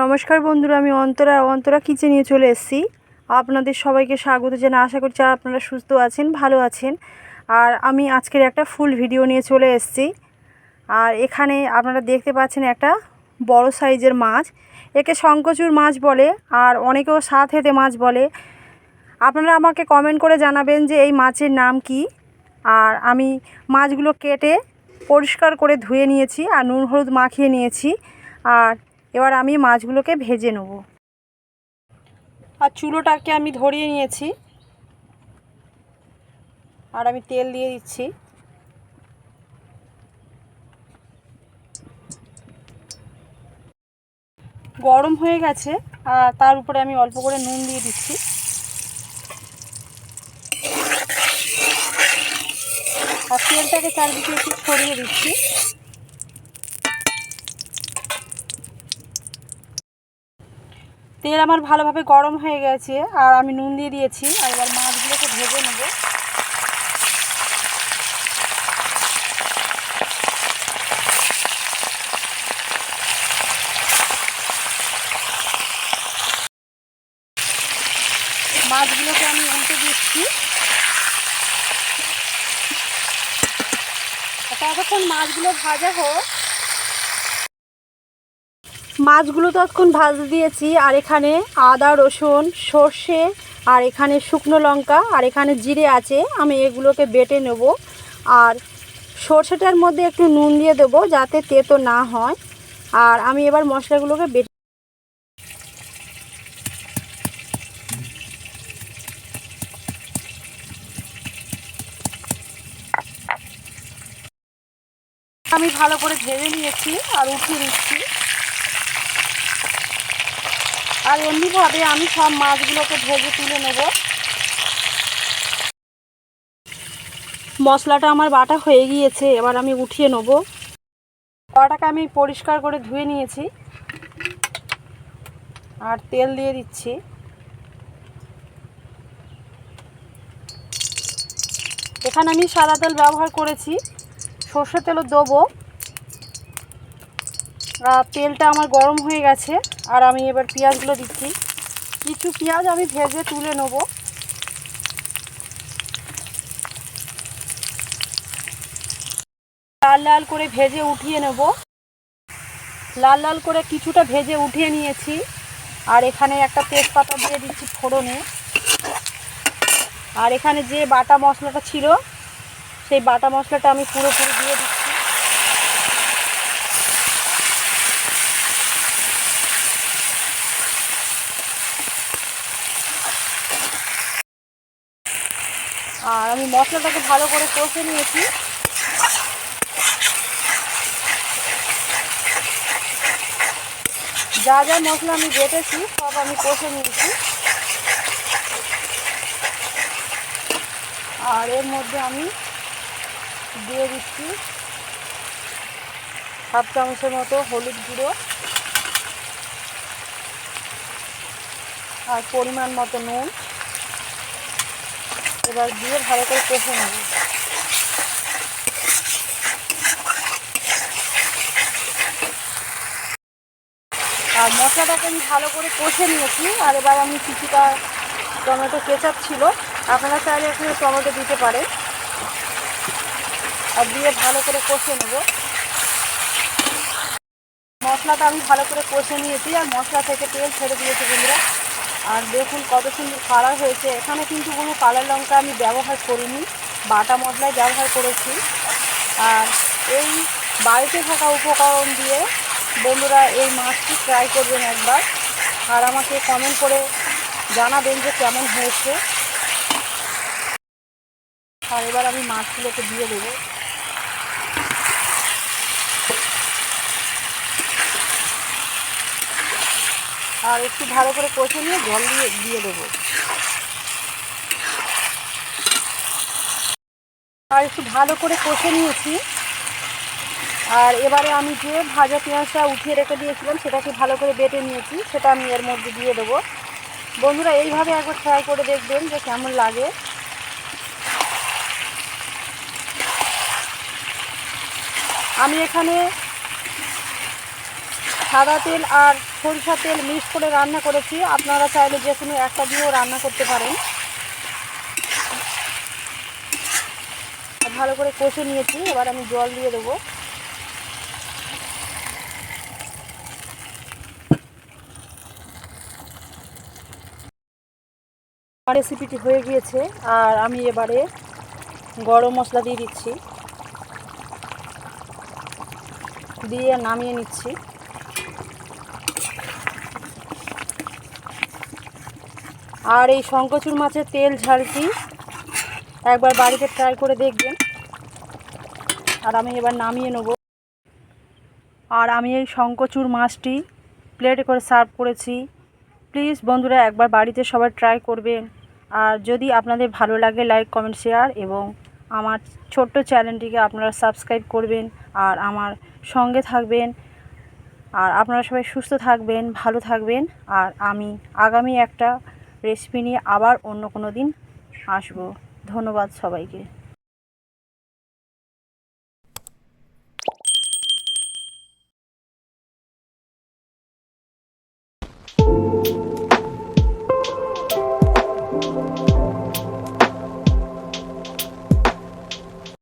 নমস্কার বন্ধুরা, আমি অন্তরা। অন্তরা কিচে নিয়ে চলে এসেছি। আপনাদের সবাইকে স্বাগত জানা আশা করছি আপনারা সুস্থ আছেন, ভালো আছেন। আর আমি আজকের একটা ফুল ভিডিও নিয়ে চলে এসেছি। আর এখানে আপনারা দেখতে পাচ্ছেন একটা বড় সাইজের মাছ। একে শঙ্কচুর মাছ বলে, আর অনেকেও সাত হেতে মাছ বলে। আপনারা আমাকে কমেন্ট করে জানাবেন যে এই মাছের নাম কি। আর আমি মাছগুলো কেটে পরিষ্কার করে ধুয়ে নিয়েছি, আর নুন, হলুদ মাখিয়ে নিয়েছি। আর এবার আমি মাছগুলোকে ভেজে নেব। আর চুলোটাকে আমি ধরিয়ে নিয়েছি। আর আমি তেল দিয়ে দিচ্ছি। গরম হয়ে গেছে, আর তার উপরে আমি অল্প করে নুন দিয়ে দিচ্ছি। আর তেলটাকে চারদিকে একটু ছড়িয়ে দিচ্ছি। তেল আমার ভালোভাবে গরম হয়ে গেছে, আর আমি নুন দিয়ে দিয়েছি, আর এবার মাছগুলোকে ভেজে নেব। মাছগুলোকে আমি উল্টে দিচ্ছি। ততক্ষণ মাছগুলো ভাজা হোক মাছগুলো ততক্ষণ ভাজতে দিয়েছি, আর এখানে আদা, রসুন, সর্ষে, আর এখানে শুকনো লঙ্কা, আর এখানে জিরে আছে, আমি এগুলোকে বেটে নেব। আর সর্ষেটার মধ্যে একটু নুন দিয়ে দেবো যাতে তেতো না হয়। আর আমি এবার মশলাগুলোকে বেটে আমি ভালো করে ভেজে নিয়েছি আর উঠিয়ে নিচ্ছি। আর এমনিভাবে আমি সব মাছগুলোকে ভেজে তুলে নেব। মশলাটা আমার বাটা হয়ে গিয়েছে, এবার আমি উঠিয়ে নেব। কড়াটাকে আমি পরিষ্কার করে ধুয়ে নিয়েছি। আর তেল দিয়ে দিচ্ছি। এখানে আমি সাদা তেল ব্যবহার করেছি। সর্ষে তেলও দেবো। তেলটা আমার গরম হয়ে গেছে, আর আমি এবার পেঁয়াজগুলো দিচ্ছি। কিছু পেঁয়াজ আমি ভেজে তুলে নেব। লাল লাল করে ভেজে উঠিয়ে নেব। লাল লাল করে কিছুটা ভেজে উঠিয়ে নিয়েছি। আর এখানে একটা তেজপাতা দিয়ে দিচ্ছি ফোড়নে। আর এখানে যে বাটা মশলাটা ছিল, সেই বাটা মশলাটা আমি পুরোপুরি দিয়ে দিচ্ছি। আর আমি মশলাটাকে ভালো করে কষে নিয়েছি। যা যা মশলা আমি বেটেছি, সব আমি কষে নিয়েছি। আর এর মধ্যে আমি দিয়ে দিচ্ছি হাফ চামচের মতো হলুদ গুঁড়ো। আর পরিমাণ মতো নুন। এবার দিয়ে ভালো করে কষে নেব। আর মশলাটাকে আমি ভালো করে কষে নিয়েছি, আর এবার আমি কিছুটা টমেটো কেচাপ ছিল। আপনারা চাইলে এখানে টমেটো দিতে পারেন। আর দিয়ে ভালো করে কষে নেব। মশলাটা আমি ভালো করে কষে নিয়েছি, আর মশলা থেকে তেল ছেড়ে দিয়েছি বন্ধুরা। আর দেখুন কত সুন্দর কালার হয়েছে। এখানে কিন্তু কোনো কালার লঙ্কা আমি ব্যবহার করিনি, বাটা মশলাই ব্যবহার করেছি। আর এই বাড়িতে থাকা উপকরণ দিয়ে বন্ধুরা এই মাছটি ট্রাই করবেন একবার। আর আমাকে কমেন্ট করে জানাবেন যে কেমন হয়েছে। আর এবার আমি মাছগুলোকে দিয়ে দেবো। আর একটু ভালো করে কষে নিয়ে জল দিয়ে দিয়ে দেবো। আর একটু ভালো করে কষে নিয়েছি। আর এবারে আমি যে ভাজা পেঁয়াজটা উঠিয়ে রেখে দিয়েছিলাম, সেটাকে ভালো করে বেটে নিয়েছি, সেটা আমি এর মধ্যে দিয়ে দেবো। বন্ধুরা, এইভাবে একবার ট্রাই করে দেখবেন যে কেমন লাগে। আমি এখানে সাদা তেল আর সরিষা তেল মিক্স করে রান্না করেছি। আপনারা চাইলে যে কোনো একটা দিয়েও রান্না করতে পারেন। ভালো করে কষে নিয়েছি, এবার আমি জল দিয়ে দেবো। রেসিপিটি হয়ে গিয়েছে, আর আমি এবারে গরম মশলা দিয়ে দিচ্ছি। দিয়ে নামিয়ে নিচ্ছি। আর এই শঙ্কচুর মাছের তেল ঝালটি একবার বাড়িতে ট্রাই করে দেখবেন। আর আমি এবার নামিয়ে নেব। আর আমি এই শঙ্কচুর মাছটি প্লেটে করে সার্ভ করেছি। প্লিজ বন্ধুরা, একবার বাড়িতে সবাই ট্রাই করবেন। আর যদি আপনাদের ভালো লাগে লাইক কমেন্ট শেয়ার এবং আমার ছোট্ট চ্যানেলটিকে আপনারা সাবস্ক্রাইব করবেন আর আমার সঙ্গে থাকবেন। আর আপনারা সবাই সুস্থ থাকবেন, ভালো থাকবেন। আর আমি আগামী একটা রেসিপি নিয়ে আবার অন্য কোনো দিন আসব। ধন্যবাদ সবাইকে।